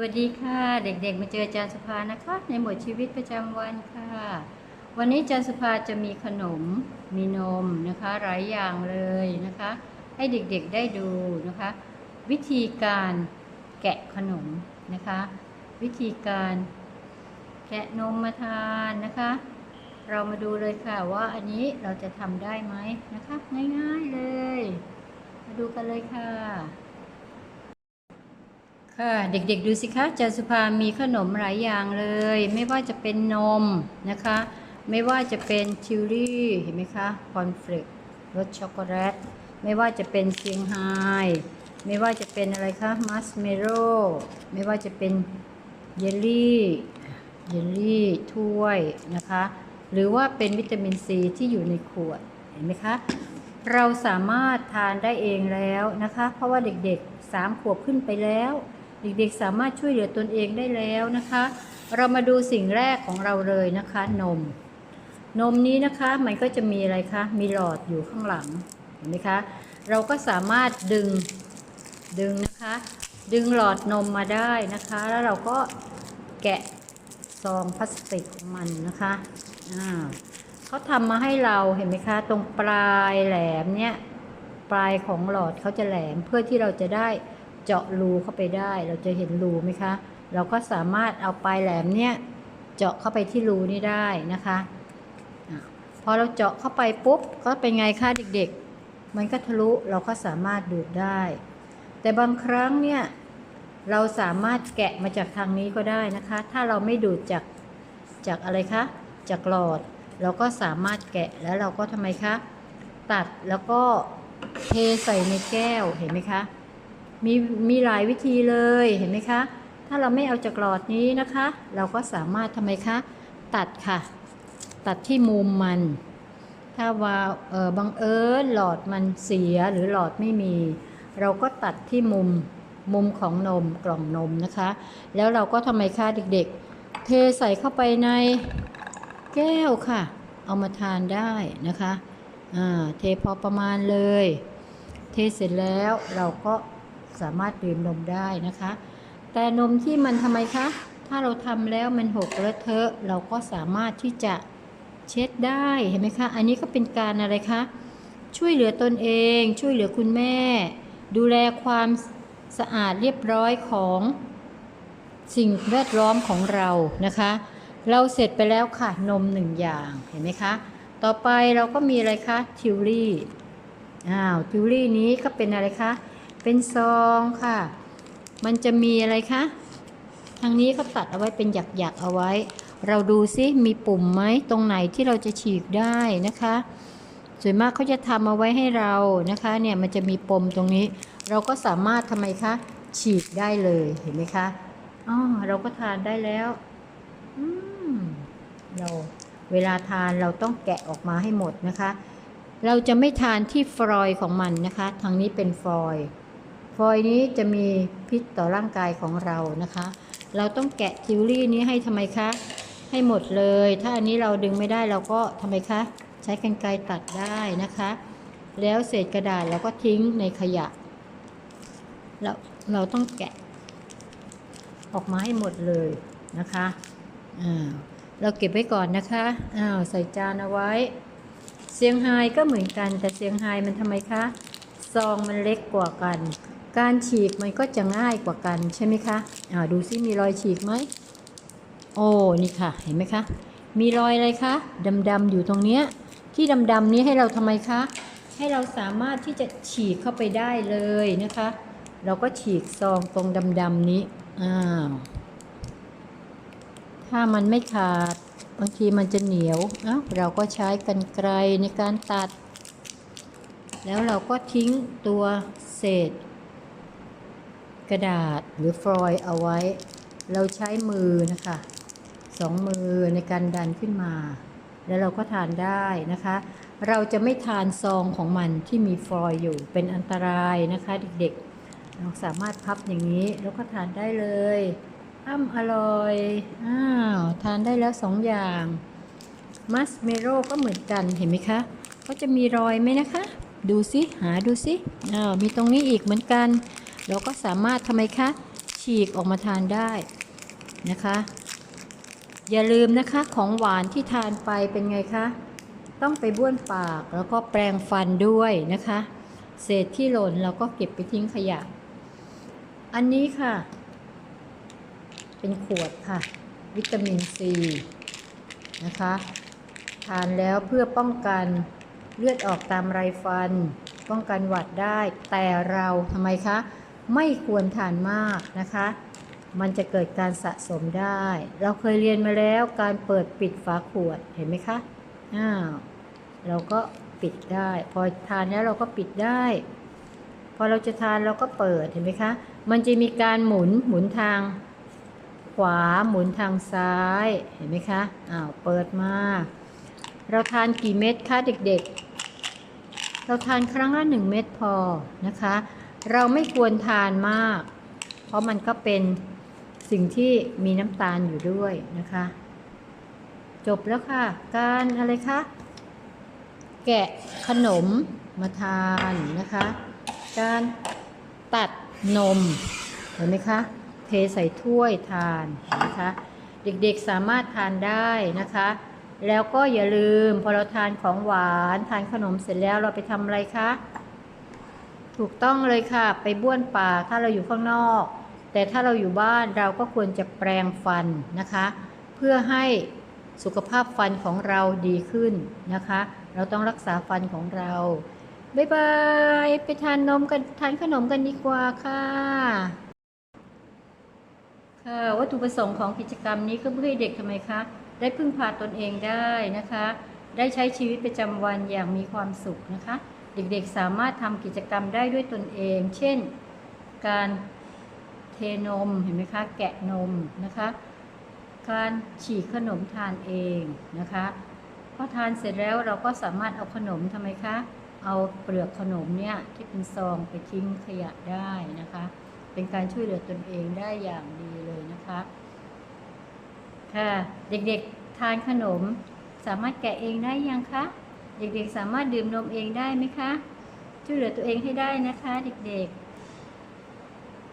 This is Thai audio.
วัสดีค่ะ เด็กๆ มาเจออาจารย์สุภานะคะ ในหมวดชีวิตประจำวันค่ะ วันนี้อาจารย์สุภาจะมีขนมมีนมนะคะหลายอย่างเลยนะคะ ให้เด็กๆได้ดูนะคะ วิธีการแกะขนมนะคะ วิธีการแกะนมมาทานนะคะ เรามาดูเลยค่ะว่าอันนี้เราจะทำได้ไหมนะคะ ง่ายๆเลย มาดูกันเลยค่ะ ค่ะเด็กๆดูสิคะจาสุภามีขนมหลายอย่างเลย ไม่ว่าจะเป็นนมนะคะ ไม่ว่าจะเป็นทิวรี่เห็นไหมคะคอนเฟลกรสช็อกโกแลตไม่ว่าจะเป็นเซียงไฮ้ไม่ว่าจะเป็นอะไรคะมัสเมโรไม่ว่าจะเป็นเยลลี่เยลลี่ถ้วยนะคะ หรือว่าเป็นวิตามินซีที่อยู่ในขวดเห็นไหมคะเราสามารถทานได้เองแล้วนะคะ เพราะว่าเด็กๆ 3 ขวบขึ้นไปแล้ว เด็กๆสามารถช่วยเหลือตนเองได้แล้วนะคะ เรามาดูสิ่งแรกของเราเลยนะคะ นม นมนี้นะคะมันก็จะมีอะไรคะมีหลอดอยู่ข้างหลังเห็นไหมคะเราก็สามารถดึงดึงนะคะ ดึงหลอดนมมาได้นะคะ แล้วเราก็แกะซองพลาสติกของมันนะคะอ่าเขาทำมาให้เราเห็นไหมคะ ตรงปลายแหลมเนี่ยปลายของหลอดเขาจะแหลมเพื่อที่เราจะได้ เจาะรูเข้าไปได้ เราจะเห็นรูไหมคะ เราก็สามารถเอาปลายแหลมเนี่ยเจาะเข้าไปที่รูนี้ได้นะคะอะพอเราเจาะเข้าไปปุ๊บก็เป็นไงคะเด็กๆ มันก็ทะลุเราก็สามารถดูดได้ แต่บางครั้งเนี่ยเราสามารถแกะมาจากทางนี้ก็ได้นะคะ ถ้าเราไม่ดูดจากจากอะไรคะ จากหลอด เราก็สามารถแกะแล้วเราก็ทำไมคะ ตัดแล้วก็เทใส่ในแก้วเห็นไหมคะ มีมีหลายวิธีเลยเห็นไหมคะ ถ้าเราไม่เอาจากหลอดนี้นะคะ เราก็สามารถทำไมคะ ตัดค่ะ ตัดที่มุมมัน ถ้าว่าเออบังเอิญหลอดมันเสียหรือหลอดไม่มี เราก็ตัดที่มุมมุมของนมกล่องนมนะคะ แล้วเราก็ทำไมคะเด็กๆ เทใส่เข้าไปในแก้วค่ะ เอามาทานได้นะคะอ่าเทพอประมาณเลย เทเสร็จแล้วเราก็ สามารถดื่มนมได้นะคะ แต่นมที่มันทำไมคะ ถ้าเราทำแล้วมันหกเลอะเทอะ เราก็สามารถที่จะเช็ดได้เห็นไหมคะ อันนี้ก็เป็นการอะไรคะ ช่วยเหลือตนเอง ช่วยเหลือคุณแม่ ดูแลความสะอาดเรียบร้อยของสิ่งแวดล้อมของเรานะคะ เราเสร็จไปแล้วค่ะนมหนึ่งอย่างเห็นไหมคะ ต่อไปเราก็มีอะไรคะทิวรี่อ้าวทิวรี่นี้ก็เป็นอะไรคะ เป็นซองค่ะ มันจะมีอะไรคะทางนี้เขาตัดเอาไว้เป็นหยักๆเอาไว้ เราดูซิมีปุ่มไหมตรงไหนที่เราจะฉีกได้นะคะส่วนมากเขาจะทำเอาไว้ให้เรานะคะเนี่ยมันจะมีปมตรงนี้ เราก็สามารถทำไมคะฉีกได้เลยเห็นไหมคะอ๋อเราก็ทานได้แล้วอืมเราเวลาทานเราต้องแกะออกมาให้หมดนะคะ เราจะไม่ทานที่ฟลอยล์ของมันนะคะ ทางนี้เป็นฟลอยล์ ฟอยนี้จะมีพิษต่อร่างกายของเรานะคะ เราต้องแกะทิวรี่นี้ให้ทำไมคะ ให้หมดเลย ถ้าอันนี้เราดึงไม่ได้เราก็ทำไมคะ ใช้กรรไกรตัดได้นะคะ แล้วเศษกระดาษเราก็ทิ้งในขยะ เราเราต้องแกะ ออกมาให้หมดเลยนะคะอ่าเราเก็บไว้ก่อนนะคะอ้าวใส่จานเอาไว้เซียงไฮ้ก็เหมือนกันแต่เซียงไฮ้มันทำไมคะ ซองมันเล็กกว่ากัน การฉีกมันก็จะง่ายกว่ากันใช่ไหมคะอ่าดูซิมีรอยฉีกไหม โอ้นี่ค่ะ เห็นไหมคะ มีรอยอะไรคะดำๆอยู่ตรงเนี้ยที่ดำๆนี้ให้เราทำไมคะ ให้เราสามารถที่จะฉีกเข้าไปได้เลยนะคะ เราก็ฉีกซองตรงดำๆนี้อ้าวถ้ามันไม่ขาดบางทีมันจะเหนียวเอ้าเราก็ใช้กรรไกรในการตัด แล้วเราก็ทิ้งตัวเศษ กระดาษหรือฟอยล์เอาไว้ เราใช้มือนะคะสองมือในการดันขึ้นมา แล้วเราก็ทานได้นะคะ เราจะไม่ทานซองของมันที่มีฟอยล์อยู่เป็นอันตรายนะคะเด็กๆ เราสามารถพับอย่างนี้แล้วก็ทานได้เลยอ้ำอร่อยอ้าวทานได้แล้วสองอย่างมัสเมโรก็เหมือนกันเห็นไหมคะเขาจะมีรอยไหมนะคะ ดูสิหาดูสิอ้าวมีตรงนี้อีกเหมือนกัน เราก็สามารถทำไมคะฉีกออกมาทานได้นะคะ อย่าลืมนะคะของหวานที่ทานไปเป็นไงคะต้องไปบ้วนปากแล้วก็แปรงฟันด้วยนะคะ เศษที่หล่นเราก็เก็บไปทิ้งขยะ อันนี้ค่ะ เป็นขวดค่ะ วิตามินซีนะคะ ทานแล้วเพื่อป้องกันเลือดออกตามไรฟัน ป้องกันหวัดได้ แต่เราทำไมคะ ไม่ควรทานมากนะคะ มันจะเกิดการสะสมได้ เราเคยเรียนมาแล้วการเปิดปิดฝาขวดเห็นไหมคะอ้าวเราก็ปิดได้ พอทานแล้วเราก็ปิดได้ พอเราจะทานเราก็เปิดเห็นไหมคะ มันจะมีการหมุนหมุนทาง ขวาหมุนทางซ้ายเห็นไหมคะอ้าวเปิดมา เราทานกี่เม็ดคะเด็กๆ เราทานครั้งละหนึ่งเม็ดพอนะคะ เราไม่ควรทานมาก เพราะมันก็เป็นสิ่งที่มีน้ำตาลอยู่ด้วยนะคะ จบแล้วค่ะ การอะไรคะแกะขนมมาทานนะคะ การตัดนมเห็นไหมคะ เทใส่ถ้วยทานนะคะ เด็กๆสามารถทานได้นะคะ แล้วก็อย่าลืมพอเราทานของหวานทานขนมเสร็จแล้วเราไปทำอะไรคะ ถูกต้องเลยค่ะ ไปบ้วนปากถ้าเราอยู่ข้างนอก แต่ถ้าเราอยู่บ้านเราก็ควรจะแปรงฟันนะคะ เพื่อให้สุขภาพฟันของเราดีขึ้นนะคะ เราต้องรักษาฟันของเราบ๊ายบาย ไปทานนมกันทานขนมกันดีกว่าค่ะค่ะวัตถุประสงค์ของกิจกรรมนี้ก็เพื่อให้เด็กทำไมคะ ได้พึ่งพาตนเองได้นะคะ ได้ใช้ชีวิตประจำวันอย่างมีความสุขนะคะ เด็กๆสามารถทำกิจกรรมได้ด้วยตนเอง เช่น การเทนมเห็นไหมคะ แกะนมนะคะ การฉีกขนมทานเองนะคะพอทานเสร็จแล้วเราก็สามารถเอาขนมทำไมคะ เอาเปลือกขนมเนี่ยที่เป็นซองไปทิ้งขยะได้นะคะ เป็นการช่วยเหลือตนเองได้อย่างดีเลยนะคะค่ะเด็กๆทานขนมสามารถแกะเองได้ยังคะ เด็กๆสามารถดื่มนมเองได้ไหมคะช่วยเหลือตัวเองให้ได้นะคะ เด็กๆ